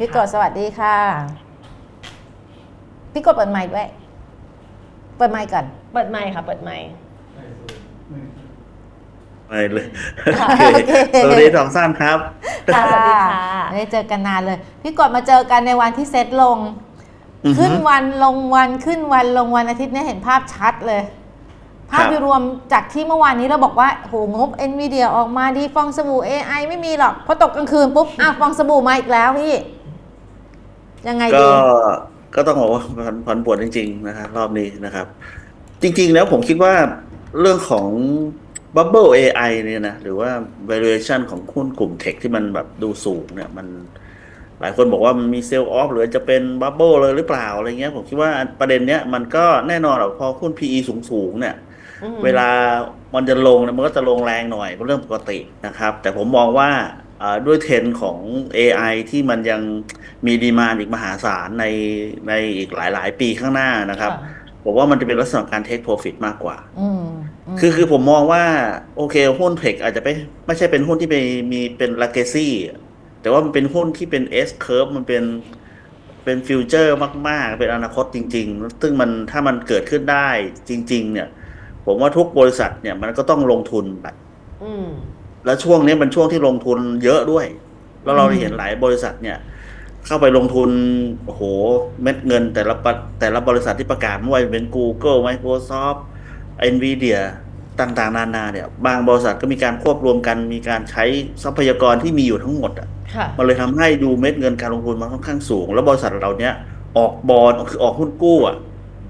พี่กดสวัสดีค่ะ พี่กดเปิดไมค์ด้วย เปิดไมค์ก่อน เปิดไมค์ค่ะ เปิดไมค์ไปเลยค่ะโอโอเค เคสวัสดีสองสามครับ ค่ะสวัสดีค่ะ ไม่ได้เจอกันนานเลย พี่กดมาเจอกันในวันที่เซตลง อือฮึขึ้นวันลงวันขึ้นวันลงวันอาทิตย์เนี่ยเห็นภาพชัดเลย ภาพครับ โดยรวมจากที่เมื่อวานนี้เราบอกว่าโหงบ NVIDIA ออกมาดีฟองสบู่ AI ไม่มีหรอกพอตกกลางคืนปุ๊บอ้าวฟองสบู่มาอีกแล้วพี่ ยังไงก็ดี ก็ต้องบอกว่าผันผันปวดจริง ๆ นะครับรอบนี้นะครับ จริง ๆ แล้วผมคิดว่าเรื่องของ Bubble AI เนี่ยนะ หรือว่า valuation ของหุ้นกลุ่มเทคที่มันแบบดูสูงเนี่ยมัน หลายคนบอกว่ามันมีเซลล์ออฟหรือจะเป็นบับเบิลเลยหรือเปล่าอะไรเงี้ย ผมคิดว่าประเด็นเนี้ยมันก็แน่นอนหรอกพอหุ้น PE สูงๆเนี่ย อืม เวลามันจะลงเนี่ยมันก็จะลงแรงหน่อยเป็นเรื่องปกตินะครับ แต่ผมมองว่าอ่า ด้วยเทรนด์ของ AI ที่มันยังมีดีมานอีกมหาศาลในในอีกหลาย ๆ ปีข้างหน้านะครับค่ะผมว่ามันจะเป็นลักษณะการ take profit มากกว่าอืมมคือคือผมมองว่า โอเคหุ้นเทคอาจจะไม่ไม่ใช่เป็นหุ้นที่ไปมีเป็น legacy แต่ว่ามันเป็นหุ้นที่เป็น S curve มันเป็นเป็นฟิวเจอร์มาก ๆ เป็นอนาคตจริง ๆ ซึ่งมันถ้ามันเกิดขึ้นได้จริง ๆ เนี่ย ผมว่าทุกบริษัทเนี่ยมันก็ต้องลงทุนแบบอืม แล้วช่วงนี้เป็นช่วงที่ลงทุนเยอะด้วย แล้วเราได้เห็นหลายบริษัทเนี่ย เข้าไปลงทุนโอ้โหเม็ดเงิน แต่ละปะแต่ละบริษัทที่ประกาศไม่ว่าจะเป็น Google Microsoft Nvidia ต่างๆ นานาเนี่ย บางบริษัทก็มีการควบรวมกันมีการใช้ทรัพยากรที่มีอยู่ทั้งหมดอะค่ะมันเลยทำให้ดูเม็ดเงินการลงทุนมันค่อนข้างสูง แล้วบริษัทเหล่าเนี้ยออกบอลคือออกหุ้นกู้อะ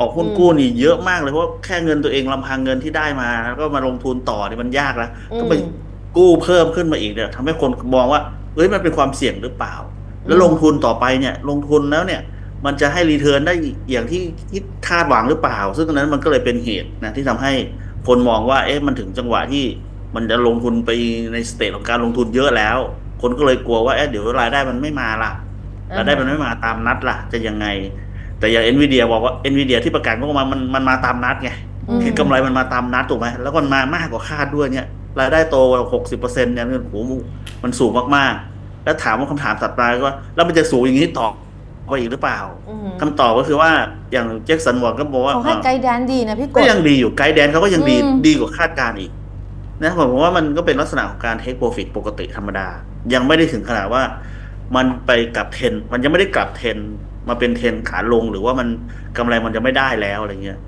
ออกหุ้นกู้นี่เยอะมากเลยเพราะว่าแค่เงินตัวเองลำพังเงินที่ได้มา แล้วก็มาลงทุนต่อนี่มันยากแล้วอืมก็ไป กู้เพิ่มขึ้นมาอีกเนี่ยทำให้คนมองว่าเฮ้ยมันเป็นความเสี่ยงหรือเปล่า แล้วลงทุนต่อไปเนี่ย ลงทุนแล้วเนี่ย มันจะให้รีเทิร์นได้อย่างที่ที่คาดหวังหรือเปล่า ซึ่งอันนั้นมันก็เลยเป็นเหตุนะที่ทำให้คนมองว่า เอ๊ะมันถึงจังหวะที่มันจะลงทุนไปในสเตจของการลงทุนเยอะแล้ว คนก็เลยกลัวว่าเอ๊ะเดี๋ยวรายได้มันไม่มาล่ะรายได้มันไม่มาตามนัดล่ะ จะยังไง แต่อย่าง Nvidia บอกว่า Nvidia ที่ประกาศงบประมาณมันมันมาตามนัดไงอืมคือกำไรมันมาตามนัดถูกไหมแล้วก็มันมามากกว่าคาดด้วยเนี่ย รายได้โตหกสิบเปอร์เซ็นต์เนี่ยโอ้โหมันสูงมากๆ แล้วถามว่าคำถามถัดมาก็ว่าแล้วมันจะสูงอย่างนี้ต่อไปอีกหรือเปล่าอืมคำตอบก็คือว่าอย่างแจ็คสันหวังก็บอกว่าเขาให้ไกด์แดนดีนะพี่กก็ดยังดีอยู่ไกด์แดนเขาก็ยังดีอืมดีกว่าคาดการณ์อีกนะผมว่ามันก็เป็นลักษณะของการเทคโปรฟิตปกติธรรมดา ยังไม่ได้ถึงขนาดว่า มันไปกลับเทรนมันยังไม่ได้กลับเทรนมาเป็นเทรนขาลงหรือว่ามันกำไรมันจะไม่ได้แล้วอะไรเงี้ยอืม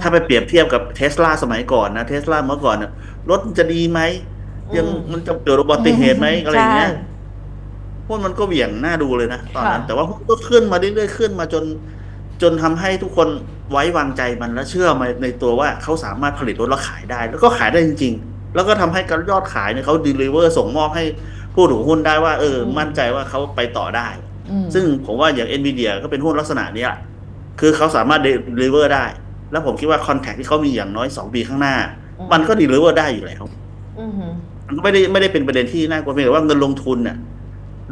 ถ้าไปเปรียบเทียบกับเทสลาสมัยก่อนนะเทสลาเมื่อก่อนนะรถมันจะดีไหมยังอืมมันจะเกิดอุบัติเหตุไหมอะไรเงี้ยใช่หุ้นมันก็เหวี่ยงหน้าดูเลยนะตอนนั้นค่ะแต่ว่าหุ้นก็ขึ้นมาเรื่อยๆขึ้นมาจน จนทำให้ทุกคนไว้วางใจมันและเชื่อมาในตัวว่าเขาสามารถผลิตรถแล้วขายได้ แล้วก็ขายได้จริง ๆ แล้วก็ทำให้การยอดขายเนี่ยเขาดีลิเวอร์ส่งมอบให้ผู้ถือหุ้นได้ว่า เออ มั่นใจว่าเขาไปต่อได้อืมซึ่งผมว่าอย่าง NVIDIA ก็เป็นหุ้นลักษณะเนี้ยคือเขาสามารถ deliver ได้ แล้วผมคิดว่า contract ที่เขามีอย่างน้อย2ปีข้างหน้า มันก็ deliver ได้อยู่แล้วอืมมันก็ไม่ได้ไม่ได้เป็นประเด็นที่น่ากลัวเพียงแต่ว่าเงินลงทุนเนี่ย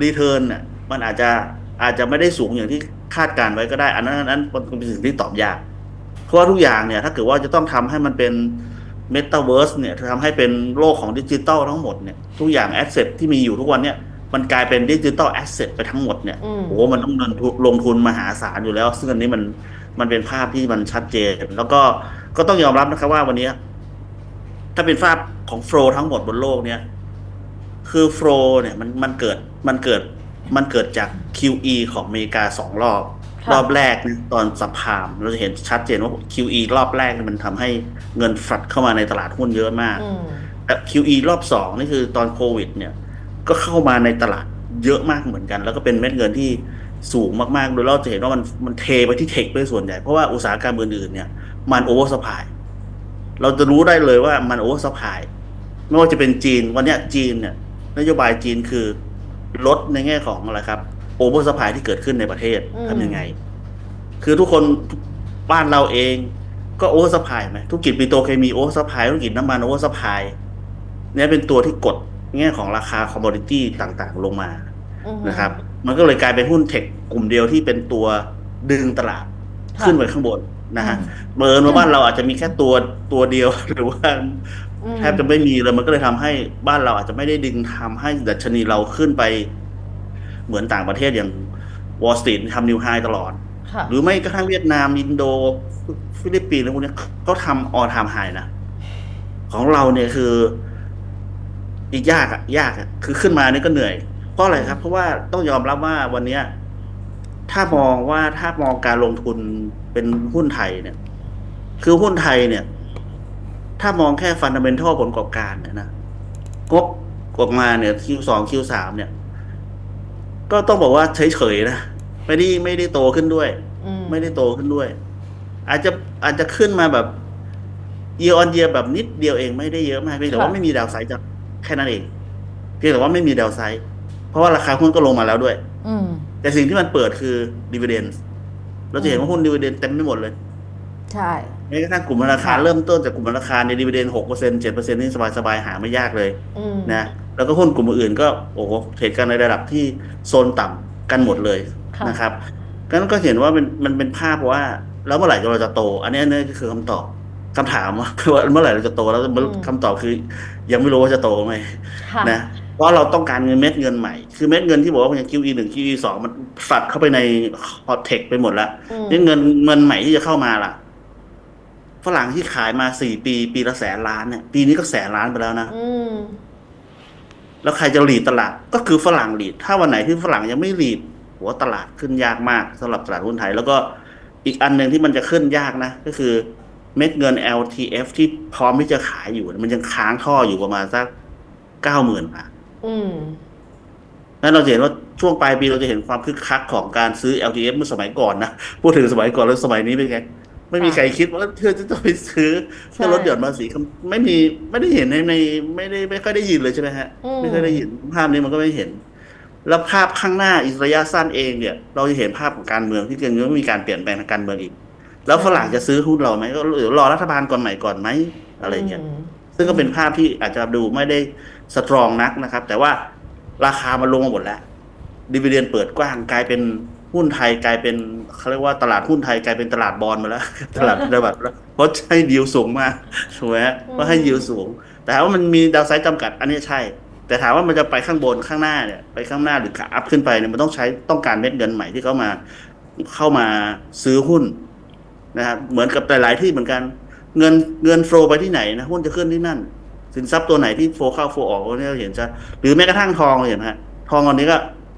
รีเทิร์นเนี่ยมันอาจจะอาจจะไม่ได้สูงอย่างที่คาดการไว้ก็ได้ อันนั้นอันนั้นมันเป็นสิ่งที่ตอบยาก เพราะว่าทุกอย่างเนี่ย ถ้าเกิดว่าจะต้องทำให้มันเป็นเมตาเวิร์สเนี่ยทำให้เป็นโลกของดิจิตอลทั้งหมดเนี่ยทุกอย่างแอสเซทที่มีอยู่ทุกวันเนี่ยมันกลายเป็นดิจิตอลแอสเซทไปทั้งหมดเนี่ยอืมโอ้โหมันต้องเงินทุนลงทุนมหาศาลอยู่แล้ว ซึ่งอันนี้มัน มันเป็นภาพที่มันชัดเจน แล้วก็ก็ต้องยอมรับนะครับว่าวันนี้ ถ้าเป็นภาพของโฟลทั้งหมดบนโลกเนี่ย คือโฟลเนี่ยมันมันเกิดมันเกิดมันเกิดจาก QE ของอเมริกาสองรอบค่ะรอบแรกเนี่ยตอนสัพพาม เราจะเห็นชัดเจนว่า QE รอบแรกเนี่ยมันทำให้เงินฟลัดเข้ามาในตลาดหุ้นเยอะมากอืมแต่ QE รอบสองนี่คือตอนโควิด เนี่ย ก็เข้ามาในตลาดเยอะมากเหมือนกัน แล้วก็เป็นเม็ดเงินที่ สูงมากๆ โดยเราจะเห็นว่ามันมันเทไปที่เทคด้วยส่วนใหญ่ เพราะว่าอุตสาหกรรมอื่นๆเนี่ยมันโอเวอร์สปายเราจะรู้ได้เลยว่ามันโอเวอร์สปายไม่ว่าจะเป็นจีนวันเนี้ยจีนเนี่ยนโยบายจีนคือลดในแง่ของอะไรครับโอเวอร์สปายที่เกิดขึ้นในประเทศอืมทำยังไง คือทุกคนบ้านเราเองก็โอเวอร์สปายไหมธุรกิจปิโตรเคมีโอเวอร์สปายธุรกิจน้ำมันโอเวอร์สปายเนี่ยเป็นตัวที่กดแง่ของราคาคอมมอดิตี้ต่างๆ ลงมาอืมนะครับ มันก็เลยกลายเป็นหุ้นเทคกลุ่มเดียวที่เป็นตัวดึงตลาดค่ะขึ้นไปข้างบนนะฮะอืมเบิร์นว่าบ้านเราอาจจะมีแค่ตัวตัวเดียวหรือว่าอืมแทบจะไม่มีเลยมันก็เลยทำให้บ้านเราอาจจะไม่ได้ดึงทำให้ดัชนีเราขึ้นไป เหมือนต่างประเทศอย่างวอลสตรีททำนิวไฮตลอดค่ะหรือไม่กระทั่งเวียดนามอินโด ฟิลิปปินส์อะไรพวกเนี้ยเขาทำออทามไฮนะ ของเราเนี่ยคือ อีกยากอะยากอะคือขึ้นมานี่ก็เหนื่อย เพราะอะไรครับ เพราะว่าต้องยอมรับว่าวันเนี้ยถ้ามองว่าถ้ามองการลงทุนเป็นหุ้นไทยเนี่ย คือหุ้นไทยเนี่ย ถ้ามองแค่ฟันดัมเบลทัลผลประกอบการเนี่ยนะงบออกมาเนี่ย Q2 Q3 เนี่ย ก็ต้องบอกว่าเฉยๆนะไม่ได้ไม่ได้โตขึ้นด้วยอืมไม่ได้โตขึ้นด้วย อาจจะอาจจะขึ้นมาแบบ year on year แบบนิดเดียวเองไม่ได้เยอะมากเพียงแต่ว่าไม่มีดาวไซด์จากแค่นั้นเองเพียงแต่ว่าไม่มีดาวไซด์เพ ราะว่าราคาหุ้นก็ลงมาแล้วด้วย อืม แต่สิ่งที่มันเปิดคือดีเวเดนเราจะเห็นว่าหุ้นดีเวเดนเต็มไปหมดเลยใช่แม้กระทั่งกลุ่มธนาคารเริ่มต้นจากกลุ่มธนาคารในดีเวเดนหกเปอร์เซ็นเจ็ดเปอร์เซ็นนี่สบายๆหาไม่ยากเลยอืมนะแล้วก็หุ้นกลุ่มอื่นๆก็โอ้โหเทรดกันในระดับที่โซนต่ำกันหมดเลยค่ะ นะครับงั้นก็เห็นว่ามันมันเป็นภาพว่าแล้วเมื่อไหร่เราจะโต อันนี้อันนี้คือคำตอบคำถามว่า ว่าเมื่อไหร่เราจะโตแล้วคำตอบคือ ยังไม่รู้ว่าจะโตไหมค่ะ นะ เพราะเราต้องการเงินเม็ดเงินใหม่ คือเม็ดเงินที่บอกว่ามันยัง QE หนึ่ง QE สองมันฝัดเข้าไปในฮอตเทคไปหมดแล้วอืมนี่เงินเงินใหม่ที่จะเข้ามาล่ะฝรั่งที่ขายมาสี่ปี ปีละแสนล้านเนี่ย ปีนี้ก็แสนล้านไปแล้วนะอืมแล้วใครจะหลีดตลาด ก็คือฝรั่งหลีด ถ้าวันไหนที่ฝรั่งยังไม่หลีดหัวตลาดขึ้นยากมากสำหรับตลาดหุ้นไทย แล้วก็อีกอันหนึ่งที่มันจะขึ้นยากนะ ก็คือเม็ดเงิน LTF ที่พร้อมที่จะขายอยู่ มันยังค้างท่ออยู่ประมาณสักเก้าหมื่นบาท อืม นั้นเราจะเห็นว่าช่วงปลายปีเราจะเห็นความคึกคักของการซื้อ LTF เมื่อสมัยก่อนนะ พูดถึงสมัยก่อนแล้วสมัยนี้เป็นไง ไม่มีใครคิดว่าเธอจะต้องไปซื้อใช่เพื่อลดหย่อนภาษีไม่มีไม่ได้เห็นในในไม่ได้ไม่ค่อยได้ยินเลยใช่ไหมฮะอืมไม่เคยได้ยินภาพนี้มันก็ไม่เห็น แล้วภาพข้างหน้าอีกระยะสั้นเองเนี่ย เราจะเห็นภาพของการเมืองที่เกิดขึ้นมีการเปลี่ยนแปลงทางการเมืองอีก แล้วฝรั่งจะซื้อหุ้นเราไหมก็เดี๋ยวรอรัฐบาลก่อนใหม่ก่อนไหมอะไรเงี้ยมซึ่งก็เป็นภาพที่อาจจะดูไม่ได้ สตรองนักนะครับ แต่ว่าราคามันลงมาหมดแล้วดีเวเดนเปิดกว้างกลายเป็นหุ้นไทยกลายเป็นเขาเรียกว่าตลาดหุ้นไทยกลายเป็นตลาดบอลมาแล้ว ตลาดระดับเพราะให้ดีลสูงมากถูกไหมเพราะให้ดีลสูง แต่ถามว่ามันมีดาวไซด์จำกัด อันนี้ใช่ แต่ถามว่ามันจะไปข้างบนข้างหน้าเนี่ยไปข้างหน้าหรือขาอัพขึ้นไปเนี่ยมันต้องใช้ต้องการเม็ดเงินใหม่ที่เข้ามาเข้ามาซื้อหุ้นนะครับเหมือนกับหลายๆที่เหมือนกัน เงินเงินโฟลไปที่ไหนนะหุ้นจะขึ้นที่นั่น สินทรัพย์ตัวไหนที่โฟลเข้าโฟลออกเนี่ยเราเห็นจะหรือแม้กระทั่งทองเราเห็นไหมฮะทองตอนนี้ก็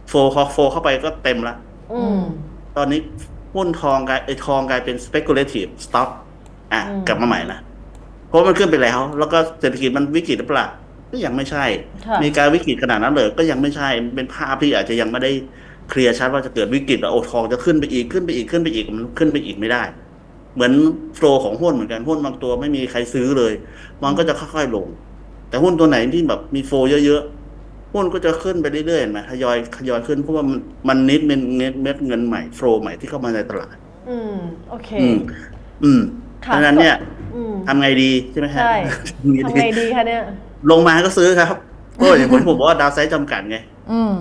โฟลพอโฟลเข้าไปก็เต็มละอืมตอนนี้หุ้นทองกลายไอ้ทองกลายเป็น speculative stock อะอืมกลับมาใหม่นะเพราะมันขึ้นไปแล้ว แล้วก็เศรษฐกิจมันวิกฤตหรือเปล่าก็ยังไม่ใช่ค่ะมีการวิกฤตขนาดนั้นเลยก็ยังไม่ใช่ เป็นภาพที่อาจจะยังไม่ได้เคลียร์ชัดว่าจะเกิดวิกฤตแล้วโอ้ทองจะขึ้นไปอีกขึ้นไปอีกขึ้นไปอีกมันขึ้นไปอีกไม่ได้ เหมือนโฟลของหุ้นเหมือนกันหุ้นบางตัวไม่มีใครซื้อเลย มันก็จะค่อยๆลง แต่หุ้นตัวไหนที่แบบมีโฟลเยอะๆ หุ้นก็จะขึ้นไปเรื่อยๆเห็นไหมทยอยทยอยขึ้นเพราะว่ามันมันนิดเป็นเม็ดเม็ดเงินใหม่โฟลใหม่ที่เข้ามาในตลาด อืม โอเค อืมอืมค่ะดังนั้นเนี่ยอืมทำไงดีใช่ไหมฮะใช่ทำไงทำดีไงดีคะเนี่ย ลงมาก็ซื้อครับเพราะอย่างผมผมบอกว่าดาวไซด์จำกัดไงอืม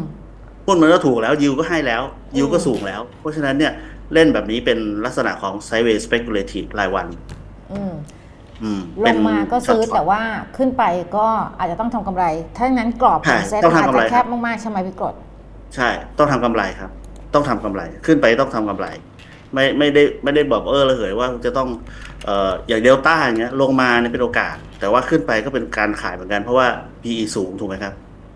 หุ้นมันก็ถูกแล้วยิวก็ให้แล้ว ยิวก็อืมสูงแล้ว เพราะฉะนั้นเนี่ยเล่นแบบนี้เป็นลักษณะของไซเวย์สเปกุเลทีฟรายวันอืมอืม ลเป็นงมาก็ซื้อช็ตแต่ว่าขึ้นไปก็อาจจะต้องทำกำไร ถ้างั้นกรอบของใช่เซ็ตต้องอาจทำกำไรจะแคบมากๆใช่ไหมพี่กรดใช่ ต้องทำกำไรครับ ต้องทำกำไร ขึ้นไปต้องทำกำไร ไม่ไม่ได้ไม่ได้บอกเออระเหยว่าจะต้องเอ่ออย่างเดลต้าอย่างเงี้ยลงมาเนี่ยเป็นโอกาส แต่ว่าขึ้นไปก็เป็นการขายเหมือนกันเพราะว่า PE สูงถูกไหมครับ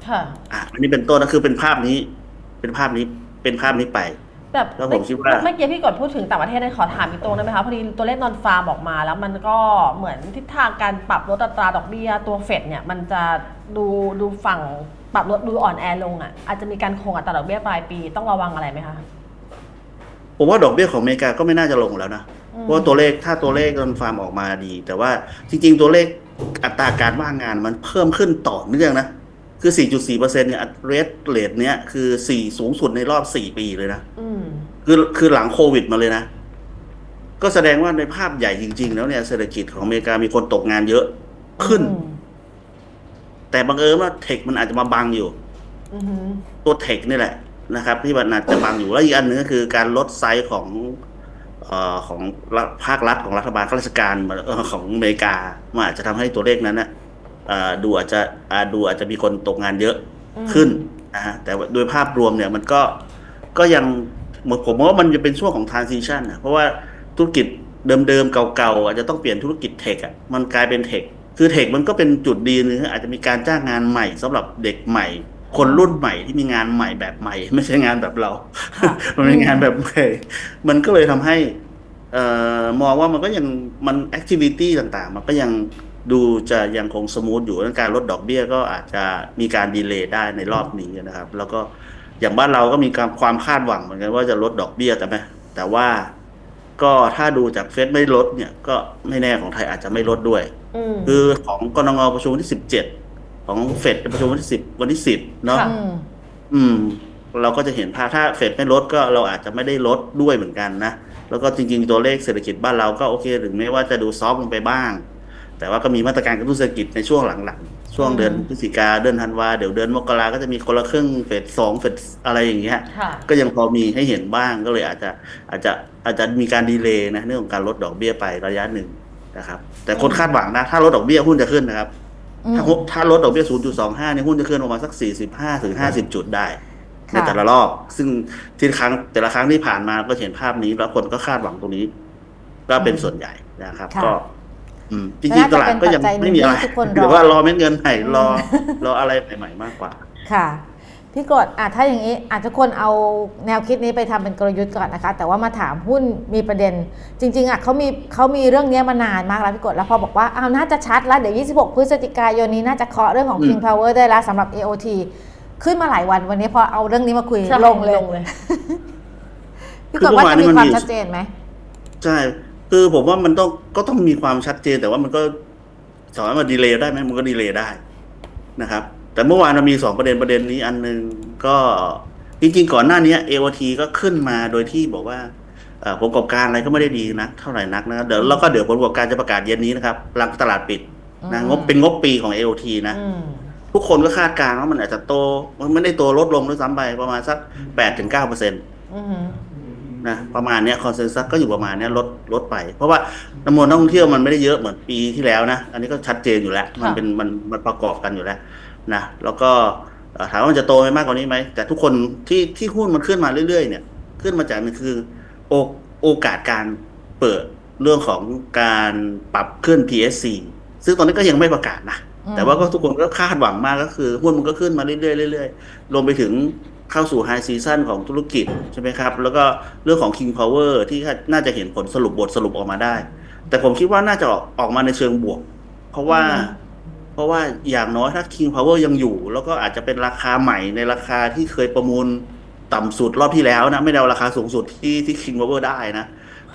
ค่ะ อะอันนี้เป็นต้นก็คือเป็นภาพนี้ เป็นภาพนี้เป็นภาพนี้ไป แบบแล้วผมคิดว่า เมื่อกี้พี่กดพูดถึงต่างประเทศนะขอถามอีกตรงได้ไหมคะพอดีตัวเลขนอนฟาร์มออกมาแล้วมันก็เหมือนทิศทางการปรับลดอัตราดอกเบี้ยตัวเฟดเนี่ยมันจะดูดูฝั่งปรับลดดูอ่อนแอลงอะอาจจะมีการคงอัตราดอกเบี้ยปลายปีต้องระวังอะไรไหมคะ ผมว่าดอกเบี้ยของอเมริกาก็ไม่น่าจะลงแล้วนะอืม เพราะว่าตัวเลขถ้าตัวเลขนอนฟาร์มออกมาดี แต่ว่าจริง ๆ ตัวเลขอัตราการว่างงานมันเพิ่มขึ้นต่อเนื่องนะ คือ 4.4%เนี่ยเรทเรทเนี้ยคือ4สูงสุดในรอบ 4 ปีเลยนะ อืม คือคือหลังโควิดมาเลยนะ ก็แสดงว่าในภาพใหญ่จริง ๆ แล้วเนี่ยเศรษฐกิจของอเมริกามีคนตกงานเยอะขึ้นอืมแต่บังเอิญว่าเทคมันอาจจะมาบังอยู่อือหือตัวเทคนี่แหละนะครับ ที่มันอาจจะบังอยู่แล้วอีกอันหนึงก็คือการลดไซส์ของเอ่อของรัฐภาครัฐของรัฐบาลข้าราชการเอ่อของอเมริกามันอาจจะทำให้ตัวเลขนั้นนะเอ่อ ดูอาจจะอ่าดูอาจจะมีคนตกงานเยอะอืมขึ้นนะฮะแต่ว่าโดยภาพรวมเนี่ยมันก็ก็ยังเหมือนผมว่ามันจะเป็นช่วงของ transition นะเพราะว่าธุรกิจเดิมๆเก่าๆอาจจะต้องเปลี่ยนธุรกิจเทคอะมันกลายเป็นเทคคือเทคมันก็เป็นจุดดีนึงอาจจะมีการจ้างงานใหม่สำหรับเด็กใหม่ คนรุ่นใหม่ที่มีงานใหม่แบบใหม่ ไม่ใช่งานแบบเราค่ะมันเป็นงานแบบใหม่มันก็เลยทำให้เอ่อมองว่ามันก็ยังมันแอคทิวิตี้ต่างๆ มันก็ยัง ดูจะยังคงสมูทอยู่การลดดอกเบี้ยก็อาจจะมีการดีเลย์ได้ในรอบนี้นะครับ แล้วก็อย่างบ้านเราก็มีการความคาดหวังเหมือนกันว่าจะลดดอกเบี้ยแต่ไหมแต่ว่าก็ถ้าดูจากเฟดไม่ลดเนี่ยก็ไม่แน่ของไทยอาจจะไม่ลดด้วยอืมคือของกรงงประชุมวันที่สิบเจ็ดของเฟดประชุมวันที่สิบวันที่สิบเนาะค่ะอืมอืม เราก็จะเห็นภาพถ้าเฟดไม่ลดก็เราอาจจะไม่ได้ลดด้วยเหมือนกันนะ แล้วก็จริง ๆ ตัวเลขเศรษฐกิจบ้านเราก็โอเค ถึงแม้ว่าจะดูซอฟต์ลงไปบ้าง แต่ว่าก็มีมาตรการกระตุ้นเศรษฐกิจในช่วงหลังๆ ช่วงเดือนพฤศจิกาเดือนธันวาเดี๋ยวเดือนมกราก็จะมีคนละครึ่งเฟดสองเฟดอะไรอย่างเงี้ยค่ะก็ยังพอมีให้เห็นบ้างก็เลยอาจจะอาจจะอาจจะมีการดีเลย์นะเรื่องของการลดดอกเบี้ยไประยะหนึ่งนะครับ แต่คนคาดหวังนะถ้าลดดอกเบี้ยหุ้นจะขึ้นนะครับอืมถ้าหุ้นถ้าลดดอกเบี้ย 0.25เนี่ยหุ้นจะขึ้นประมาณสัก 45ถึง50 จุดได้ในค่ะแต่ละรอบ ซึ่งทีละครั้งแต่ละครั้งที่ผ่านมาก็เห็นภาพนี้แล้วคนก็คาดหวังตรงนี้ ก็เป็นส่วนใหญ่นะครับค่ะก็อืม จริงๆตลาดก็ยังไม่มีอะไรน่าจะเป็นปัจจัยหนึ่งที่ทุกคนรอหรือว่ารอเม็ดเงินใหม่รอรออะไรใหม่ ๆ มากกว่า ค่ะ พี่กดอะถ้าอย่างนี้อาจจะคนเอาแนวคิดนี้ไปทำเป็นกลยุทธ์ก่อนนะคะ แต่ว่ามาถามหุ้นมีประเด็น จริง ๆอะเขามีเขามีเรื่องเนี้ยมานานมากแล้วพี่กดแล้วพอบอกว่าอ้าวน่าจะชัดแล้วเดี๋ยว 26 พฤศจิกายนนี้น่าจะเคาะเรื่องของอืม King Power ได้แล้วสำหรับ AOT ขึ้นมาหลายวันวันนี้พอเอาเรื่องนี้มาคุยใช่ลงเลยลงเลยพี่กดว่าจะมีความชัดเจนไหมใช่ คือผมว่ามันต้องก็ต้องมีความชัดเจน แต่ว่ามันก็สามารถมาดีเลย์ได้ไหมมันก็ดีเลย์ได้นะครับ แต่เมื่อวานเรามีสองประเด็นประเด็นนี้อันหนึ่งก็จริงๆก่อนหน้านี้ AOT ก็ขึ้นมาโดยที่บอกว่าเอ่อผลประกอบการอะไรก็ไม่ได้ดีนักเท่าไหร่นักนะครับเดี๋ยวแล้วก็เดี๋ยวผลประกอบการจะประกาศเย็นนี้นะครับหลังตลาดปิดนะอืมงบเป็นงบปีของ AOT นะอืมทุกคนก็คาดการณ์ว่ามันอาจจะโต มันไม่ได้โตลดลงด้วยซ้ำไปประมาณสักแปดถึงเก้าเปอร์เซ็นต์อืม นะประมาณเนี้ยคอนเซนแซสก็อยู่ประมาณเนี้ยลดลดไป เพราะว่าจำนวนนักท่องเที่ยวมันไม่ได้เยอะเหมือนปีที่แล้วนะ อันนี้ก็ชัดเจนอยู่แล้ว มันเป็นมันมันประกอบกันอยู่แล้วนะแล้วก็เอ่อถามว่ามันจะโตไปมากกว่านี้ไหม แต่ทุกคนที่ที่หุ้นมันขึ้นมาเรื่อยๆ เนี่ย ขึ้นมาจากนี่คือโอโอกาสการเปิดเรื่องของการปรับขึ้น PSC ซึ่งตอนนี้ก็ยังไม่ประกาศนะอืมแต่ว่าก็ทุกคนก็คาดหวังมากก็คือหุ้นมันก็ขึ้นมาเรื่อยๆเรื่อยๆรวมไปถึง เข้าสู่ไฮซีซั o นของธุรกิจใช่ไหมครับ แล้วก็เรื่องของ King Power ที่น่าจะเห็นผลสรุปบทสรุปออกมาได้ แต่ผมคิดว่าน่าจะออกออกมาในเชิงบวก เพราะว่าเพราะว่าอย่างน้อยถ้า King Power ยังอยู่ แล้วก็อาจจะเป็นราคาใหม่ในราคาที่เคยประมูลต่ำสุดรอบที่แล้วนะ ไม่ได้เอาราคาสูงสุดที่ที่ King Power ได้นะ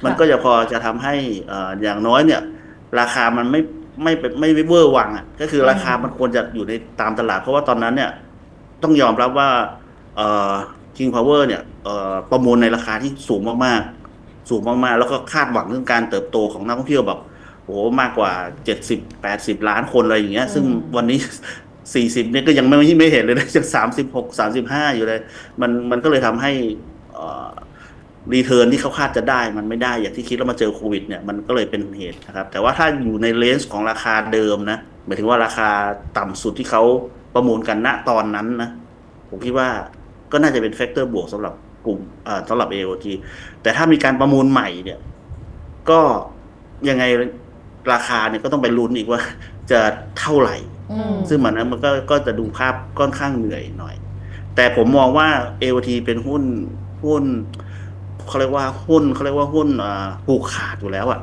มันก็จะพอจะทำให้เอ่ออย่างน้อยเนี่ย ราคามันไม่ไม่เป็นไม่ไม่เวอร์วังอะก็คือราคามันควรจะอยู่ในตามตลาด เพราะว่าตอนนั้นเนี่ย ต้องยอมรับว่า เอ่อ King Power เนี่ยเอ่อประมูลในราคาที่สูงมากๆ สูงมากๆ แล้วก็คาดหวังเรื่องการเติบโตของนักท่องเที่ยวแบบโอ้โหมากกว่า70 80ล้านคนอะไรอย่างเงี้ย ซึ่งวันนี้40เนี่ยก็ยังไม่ไม่เห็นเลยนะยัง36 35อยู่เลย มันมันก็เลยทำให้รีเทิร์นที่เขาคาดจะได้มันไม่ได้อย่างที่คิดแล้วมาเจอโควิดเนี่ยมันก็เลยเป็นเหตุนะครับ แต่ว่าถ้าอยู่ในเลนส์ของราคาเดิมนะหมายถึงว่าราคาต่ำสุดที่เขาประมูลกันณตอนนั้นนะผมคิดว่า ก็น่าจะเป็นแฟกเตอร์บวกสำหรับกลุ่มเอ่อสำหรับ AOT แต่ถ้ามีการประมูลใหม่เนี่ย ก็ยังไงราคาเนี่ยก็ต้องไปลุ้นอีกว่าจะเท่าไหร่อืมซึ่งมันนั้นมันก็ก็จะดูภาพค่อนข้างเหนื่อยหน่อย แต่ผมมองว่า AOT เป็นหุ้นหุ้นเขาเรียกว่าหุ้นเขาเรียกว่าหุ้นอ่าผูกขาดอยู่แล้วอะ่ะ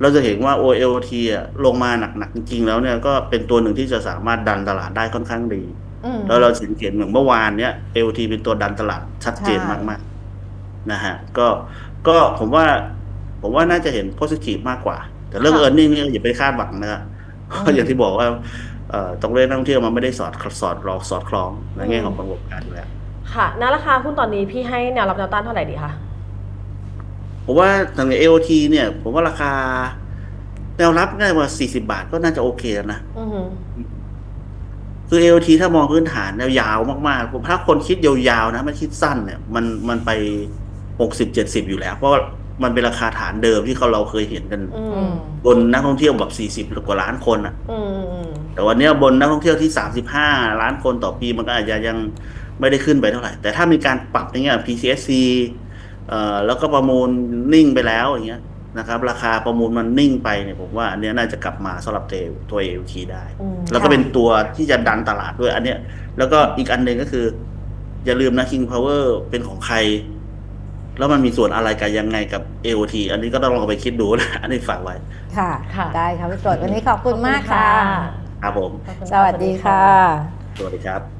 เราจะเห็นว่า OLT อะลงมาหนักๆจริงๆแล้วเนี่ยก็เป็นตัวหนึ่งที่จะสามารถดันตลาดได้ค่อนข้างดีอืม แล้วเราเห็นเห็นเหมือนเมื่อวานเนี้ย LT เป็นตัวดันตลาดชัดเจนใช่มากๆนะฮะก็ก็ผมว่า ผมว่าน่าจะเห็น positive มากกว่า แต่เรื่องค่ะ e a r n i n g เนี่ยอย่าไปคาดหวังนะครับเพราะอย่างที่บอกว่าเอ่อตรงเลขนักท่องเที่ยวมันไม่ได้สอดสอดรอสอดคล้องในแง่ของประกอบการอยู่แล้วค่ะณราคาหุ้นตอนนี้พี่ให้แนวรับแนวต้านเท่าไหร่ดีคะผมว่าทาง AOT เนี่ย ผมว่าราคา แนวรับน่าจะว่า40บาทก็น่าจะโอเคแล้วนะอือหือ คือ AOT ถ้ามองพื้นฐานแนวยาวมากๆผมถ้าคนคิดยาวๆนะไม่คิดสั้นเนี่ยมันมันไป60 70อยู่แล้ว เพราะว่ามันเป็นราคาฐานเดิมที่เขาเราเคยเห็นกันอือืมมบนนักท่องเที่ยวแบบ40กว่าล้านคนอะอืมอืมแต่วันเนี้ยบนนักท่องเที่ยวที่35ล้านคนต่อปีมันก็อาจจะยังไม่ได้ขึ้นไปเท่าไหร่ แต่ถ้ามีการปรับอย่างเงี้ย PCSC เอ่อแล้วก็ประมูลนิ่งไปแล้วอย่างเงี้ย นะครับ ราคาประมูลมันนิ่งไปเนี่ยผมว่าอันเนี้ยน่าจะกลับมาสำหรับตัว AOT ได้อืมแล้วก็เป็นตัวที่จะดันตลาดด้วยอันเนี้ย แล้วก็อีกอันหนึ่งก็คือ อย่าลืมนะ King Power เป็นของใคร แล้วมันมีส่วนอะไรกันยังไงกับ AOT อันนี้ก็ต้องลองไปคิดดูนะอันนี้ฝากไว้ ค่ะ ค่ะ ได้ค่ะพี่กรดวันนี้ขอบคุณมากค่ะ ครับผมขอบคุณสวัสดีค่ะ สวัสดีครับ